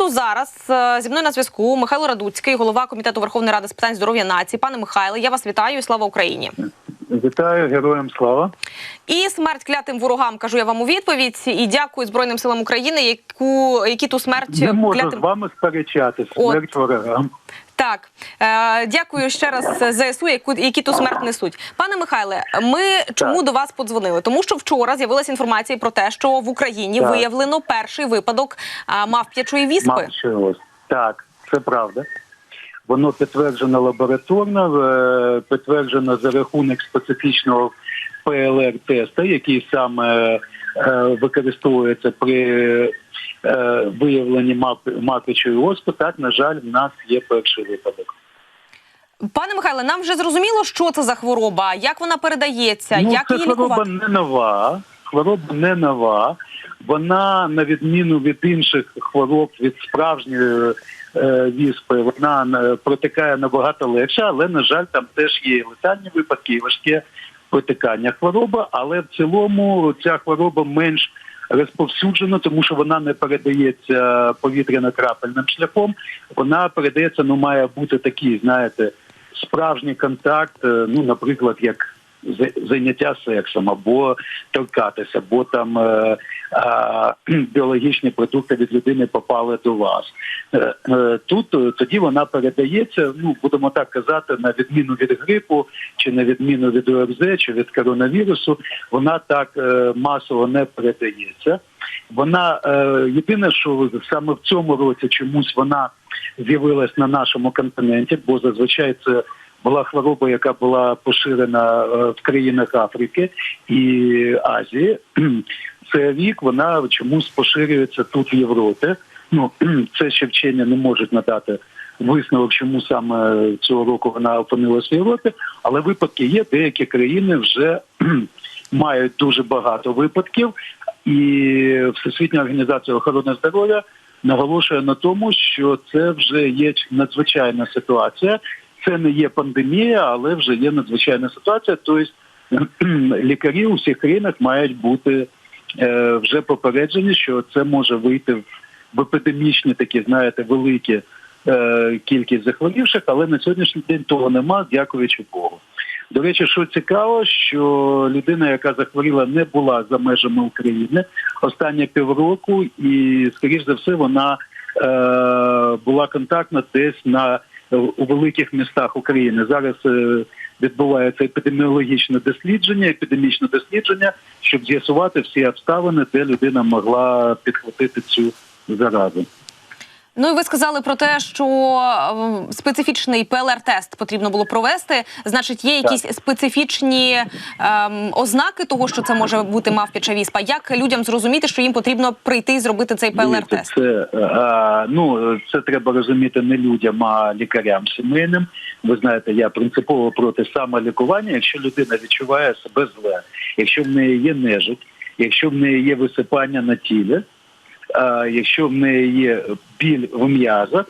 просто зараз е, зі мною на зв'язку Михайло Радуцький, голова комітету Верховної Ради з питань здоров'я нації. Пане Михайле, я вас вітаю і слава Україні. Вітаю героям слава. І смерть клятим ворогам кажу я вам у відповідь. І дякую Збройним силам України, яку які ту смерть Не можу клятим з вами сперечати. Смерть ворогам. Так, е, дякую ще раз ЗСУ, яку які ту смерть несуть. Пане Михайле, ми чому до вас подзвонили? Тому що вчора з'явилася інформація про те, що в Україні Так. виявлено перший випадок а, мавп'ячої віспи. Мав. Так, це правда. Воно підтверджено лабораторно, е, підтверджено за рахунок специфічного ПЛР-тесту, який саме е, використовується при е, виявленні мап- мапичої оспи. Так, на жаль, в нас є перший випадок. Пане Михайле, нам вже зрозуміло, що це за хвороба, як вона передається, Ну, як це її хвороба лікувати. не нова. Хвороба не нова. Вона, на відміну від інших хвороб, від справжньої е, віспи, вона е, протикає набагато легше, але, на жаль, там теж є і летальні випадки, і важке протикання хвороби. Але в цілому ця хвороба менш розповсюджена, тому що вона не передається повітряно-крапельним шляхом. Вона передається, ну має бути такий, знаєте, справжній контакт, е, ну, наприклад, як за- заняття сексом, або торкатися, або там е, е, біологічні продукти від людини попали до вас. Е, е, тут е, тоді вона передається, ну будемо так казати, на відміну від грипу, чи на відміну від ОРЗ, чи від коронавірусу, вона так е, масово не передається. Вона е, єдине, що саме в цьому році чомусь вона з'явилась на нашому континенті, бо зазвичай це була хвороба, яка була поширена е, в країнах Африки і Азії. Це рік вона чомусь поширюється тут в Європі. Ну це ще вчення не можуть надати висновок, чому саме цього року вона опинилась в Європі. Але випадки є. Деякі країни вже мають дуже багато випадків, і Всесвітня організація охорони здоров'я наголошує на тому, що це вже є надзвичайна ситуація. Це не є пандемія, але вже є надзвичайна ситуація. Тобто лікарі у всіх країнах мають бути е, вже попереджені, що це може вийти в, епідемічні такі, знаєте, великі е, кількість захворівших, але на сьогоднішній день того нема, дякуючи Богу. До речі, що цікаво, що людина, яка захворіла, не була за межами України останні півроку, і, скоріш за все, вона е, була контактна десь на у великих містах України. Зараз е, відбувається епідеміологічне дослідження, епідемічне дослідження, щоб з'ясувати всі обставини, де людина могла підхватити цю заразу. Ну і ви сказали про те, що е, специфічний ПЛР-тест потрібно було провести. Значить, є якісь специфічні ем, ознаки того, що це може бути мавпяча віспа. Як людям зрозуміти, що їм потрібно прийти і зробити цей ПЛР-тест? Це, а, ну, це треба розуміти не людям, а лікарям сімейним. Ви знаєте, я принципово проти самолікування, якщо людина відчуває себе зле, якщо в неї є нежить, якщо в неї є висипання на тілі, якщо в неї є біль в м'язах,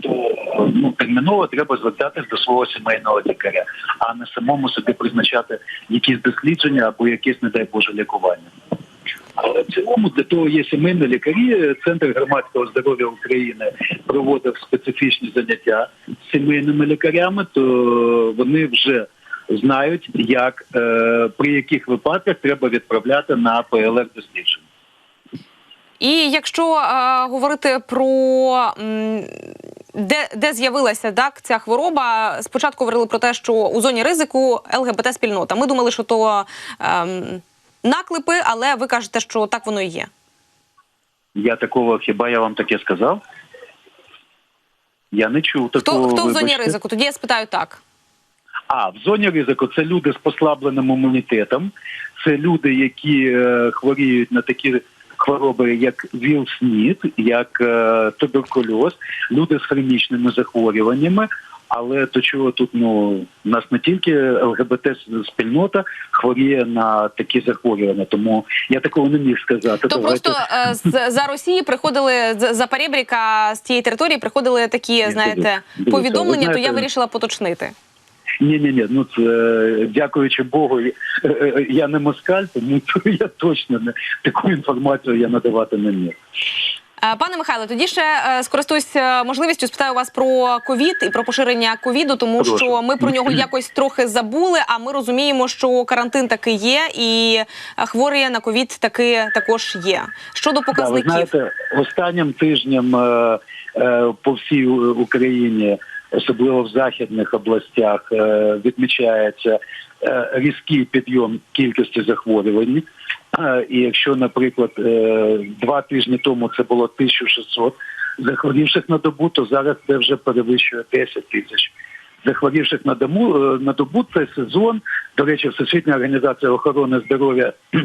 то ну, терміново треба звертатись до свого сімейного лікаря, а не самому собі призначати якісь дослідження або якесь, не дай Боже, лікування. Але в цілому для того є сімейні лікарі. Центр громадського здоров'я України проводив специфічні заняття з сімейними лікарями, то вони вже знають, як е, при яких випадках треба відправляти на ПЛР дослідження. І якщо е, говорити про м, де, де з'явилася так ця хвороба, спочатку говорили про те, що у зоні ризику ЛГБТ спільнота. Ми думали, що то ем, наклепи, але ви кажете, що так воно і є. Я такого хіба я вам таке сказав? Я не чув Хто, такого. хто в зоні ризику? Тоді я спитаю так. А в зоні ризику це люди з послабленим імунітетом, це люди, які е, хворіють на такі хвороби, як ВІЛ-СНІД, як е, туберкульоз, люди з хронічними захворюваннями. Але до чого тут ну у нас не тільки ЛГБТ спільнота хворіє на такі захворювання, тому я такого не міг сказати. То Давайте- просто е, з за Росії приходили з за Перебріка з тієї території приходили такі, знаєте, повідомлення. То я вирішила поточнити. Ні, ні, ні. Ну це е, дякуючи Богу, е, е, я не москаль, тому я точно не таку інформацію я надавати не міг. Пане Михайло, тоді ще скористуюсь можливістю спитаю вас про ковід і про поширення ковіду, тому Прошу. що ми про нього якось трохи забули. А ми розуміємо, що карантин таки є, і хворі на ковід таки також є. Щодо Да, ви показників, знаєте, останнім тижнем по всій Україні, особливо в західних областях, е, відмічається е, різкий підйом кількості захворювань. Е, І якщо, наприклад, два тижні тому це було 1600 захворівших на добу, то зараз це вже перевищує 10 тисяч. Захворівших на дому на добу це сезон. До речі, Всесвітня організація охорони здоров'я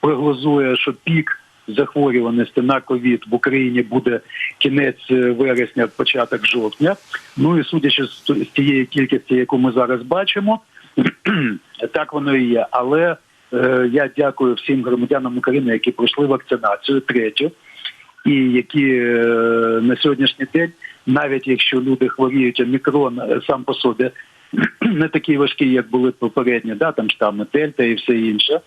прогнозує, що пік захворюваності на ковід в Україні буде кінець е, вересня, початок жовтня. Ну і судячи з тієї кількості, яку ми зараз бачимо, так воно і є. Але е, я дякую всім громадянам України, які пройшли вакцинацію третю, і які е, на сьогоднішній день, навіть якщо люди хворіють омікрон е, сам по собі, не такий важкий, як були попередні, да, там штами Дельта і все інше.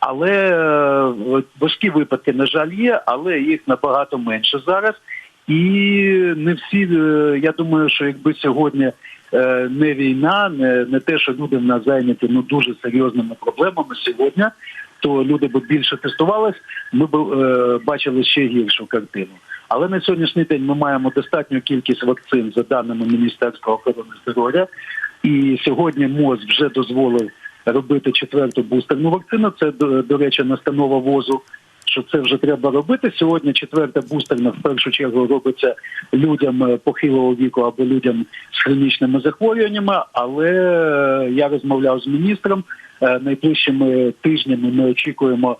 Але е, важкі випадки, на жаль, є, але їх набагато менше зараз. І не всі, е, я думаю, що якби сьогодні е, не війна, не, не те, що люди в нас зайняті ну дуже серйозними проблемами сьогодні, то люди б більше тестувались, ми б е, бачили ще гіршу картину. Але на сьогоднішній день ми маємо достатню кількість вакцин за даними Міністерства охорони здоров'я. І сьогодні МОЗ вже дозволив робити четверту бустерну вакцину. Це до, речі, настанова возу. Що це вже треба робити сьогодні? Четверта бустерна в першу чергу робиться людям е, похилого віку або людям з хронічними захворюваннями. Але е, я розмовляв з міністром е, найближчими тижнями. Ми очікуємо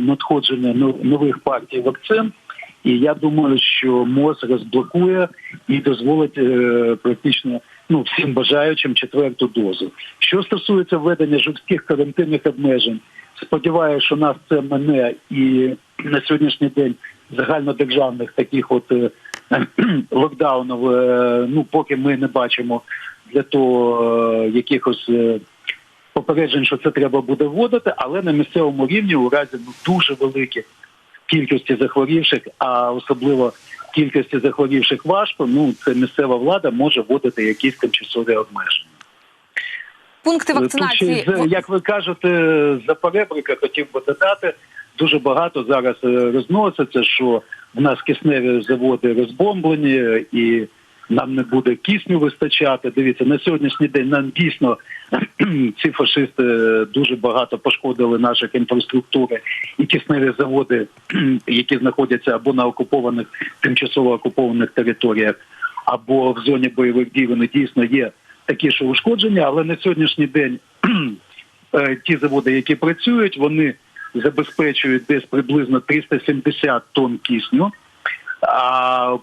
надходження но- нових партій вакцин. І я думаю, що МОЗ розблокує і дозволить практично ну всім бажаючим четверту дозу. Що стосується введення жорстких карантинних обмежень, сподіваюся, що нас це мене і на сьогоднішній день загальнодержавних таких от е, локдаунів, е, ну поки ми не бачимо для того е, якихось. Попереджень, що це треба буде вводити, але на місцевому рівні у разі ну, дуже великих кількості захворівших, а особливо кількості захворівших важко, ну це місцева влада може вводити якісь тимчасові обмеження. пункти вакцинації Тут, з- як ви кажете, за перебрика хотів би додати. Дуже багато зараз е, розноситься, що в нас кисневі заводи розбомблені і нам не буде кисню вистачати. Дивіться, на сьогоднішній день нам дійсно ці фашисти дуже багато пошкодили наших інфраструктури і кисневі заводи, які знаходяться або на окупованих тимчасово окупованих територіях, або в зоні бойових дій, вони дійсно є такі, що ушкодження, але на сьогоднішній день е, ті заводи, які працюють, вони забезпечують десь приблизно 370 тонн кисню. А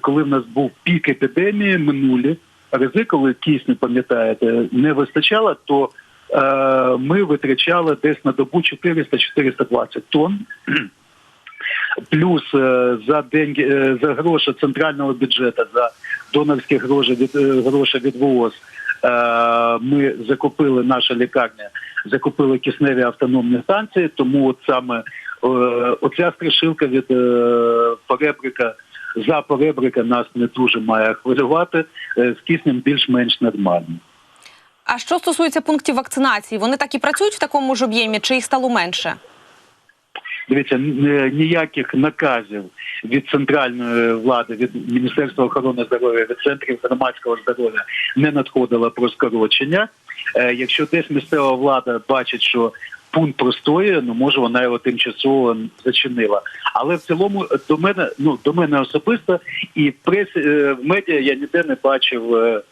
коли в нас був пік епідемії минулі рази, коли кисню, пам'ятаєте, не вистачало, то е, ми витрачали десь на добу 400-420 тонн. Плюс е, за день е, за гроші центрального бюджету, за донорські гроші від е, гроші від ВООЗ, ми закупили наша лікарня, закупили кисневі автономні станції. Тому от саме оця страшилка від е, перебрика за перебрика нас не дуже має хвилювати. Е, З киснем більш-менш нормально. А що стосується пунктів вакцинації, вони так і працюють в такому ж об'ємі, чи їх стало менше? Дивіться, ніяких наказів від центральної влади, від Міністерства охорони здоров'я, від центрів громадського здоров'я не надходило про скорочення. Е, Якщо десь місцева влада бачить, що пункт простоє, ну може вона його тимчасово зачинила. Але в цілому до мене, ну до мене особисто і в пресі е, в медіа я ніде не бачив, е,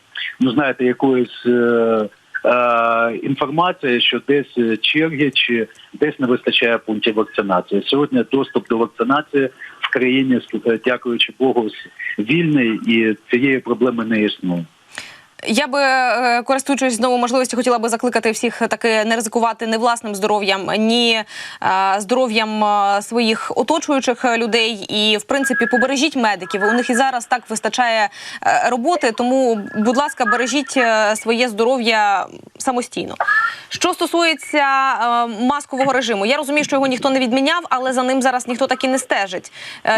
ну знаєте, якоїсь. е, Інформація, що десь черги чи десь не вистачає пунктів вакцинації. Сьогодні доступ до вакцинації в країні, дякуючи Богу, вільний і цієї проблеми не існує. Я би е, користуючись знову можливістю, хотіла би закликати всіх таки не ризикувати не власним здоров'ям, ні е, здоров'ям е, своїх оточуючих людей. І в принципі побережіть медиків. У них і зараз так вистачає роботи. Тому, будь ласка, бережіть своє здоров'я самостійно. Що стосується маскового режиму, я розумію, що його ніхто не відміняв, але за ним зараз ніхто так і не стежить.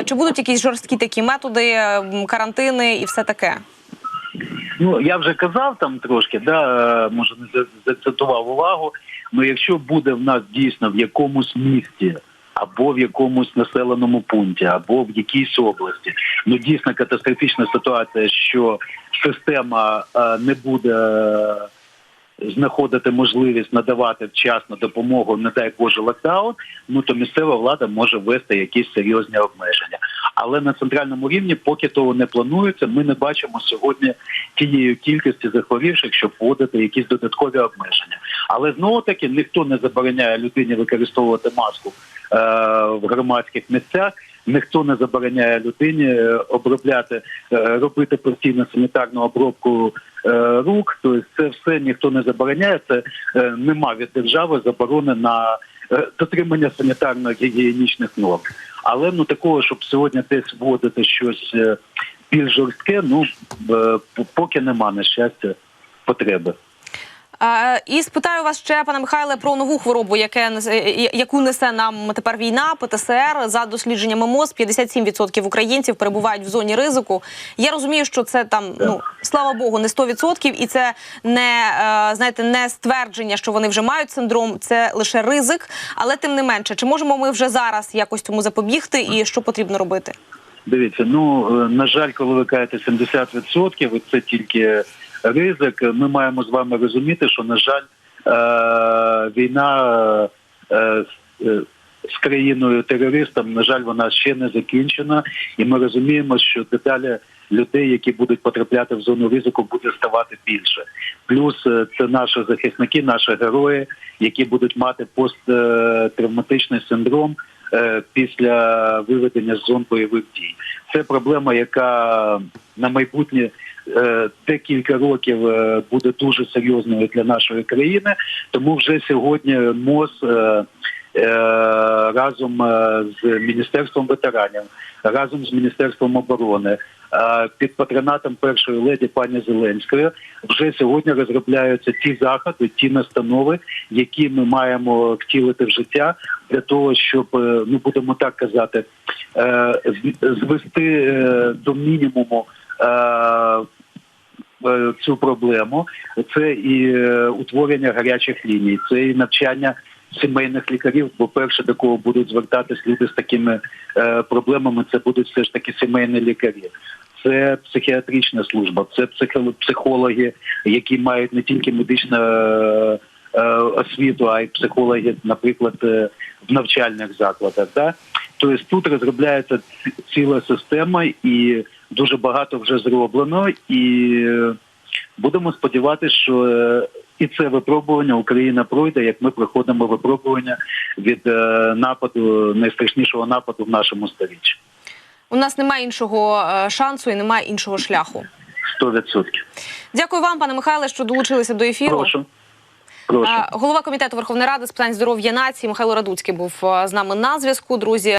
Чи будуть якісь жорсткі такі методи, карантини і все таке? Ну я вже казав там трошки, да може не за- зацитував увагу. Ну якщо буде в нас дійсно в якомусь місті. Або в якомусь населеному пункті, або в якійсь області. Ну дійсно катастрофічна ситуація, що система е, не буде знаходити можливість надавати вчасно допомогу, не дай Боже, локдаун. Ну то місцева влада може ввести якісь серйозні обмеження. Але на центральному рівні, поки того не планується, ми не бачимо сьогодні тієї кількості захворівших, щоб вводити якісь додаткові обмеження. Але знову таки ніхто не забороняє людині використовувати маску е, в громадських місцях. Ніхто не забороняє людині е, обробляти, е, робити постійно санітарну обробку е, рук. Тобто це все ніхто не забороняє. Це нема від держави заборони на дотримання санітарно-гігієнічних норм. Але ну такого, щоб сьогодні десь вводити щось більш жорстке, ну поки нема на щастя потреби. Е, І спитаю вас ще, пане Михайле, про нову хворобу, яке несе- яку несе нам тепер війна, ПТСР. За дослідженнями МОЗ, 57% українців перебувають в зоні ризику. Я розумію, що це там, ну слава Богу, не 100%, і це не е, знаєте, не ствердження, що вони вже мають синдром, це лише ризик. Але тим не менше, чи можемо ми вже зараз якось цьому запобігти, і що потрібно робити? Дивіться, ну е, на жаль, коли ви кажете 70%, це тільки ризик. Ми маємо з вами розуміти, що на жаль, е, війна е, з- е, країною терористом, на жаль, вона ще не закінчена, і ми розуміємо, що деталі людей, які будуть потрапляти в зону ризику, буде ставати більше. Плюс це наші захисники, наші герої, які будуть мати посттравматичний синдром після виведення з зон бойових дій. Це проблема, яка на майбутнє е, декілька років е, буде дуже серйозною для нашої країни. Тому вже сьогодні МОЗ е, е, разом е, з міністерством ветеранів, разом з міністерством оборони. е, Під патронатом першої леді пані Зеленської вже сьогодні розробляються ті заходи, ті настанови, які ми маємо втілити в життя для того, щоб е, ну будемо так казати, е, звести е, до мінімуму е, е, цю проблему. Це і е, утворення гарячих ліній, це і навчання сімейних лікарів. Бо перше до кого будуть звертатись люди з такими е, проблемами, це будуть все ж таки сімейні лікарі. Це психіатрична служба, це психо- психологи, які мають не тільки медичну е, е, освіту, а й психологи, наприклад, е, в навчальних закладах. Да? Тобто тут розробляється ціла система, і дуже багато вже зроблено. І будемо сподіватися, що і це випробування Україна пройде, як ми проходимо випробування від е, нападу найстрашнішого нападу в нашому сторіччі. У нас немає іншого е, шансу і немає іншого шляху. 100%. Дякую вам, пане Михайле, що долучилися до ефіру. Прошу. Прошу. Е, Голова комітету Верховної Ради з питань здоров'я нації Михайло Радуцький був з нами на зв'язку. Друзі.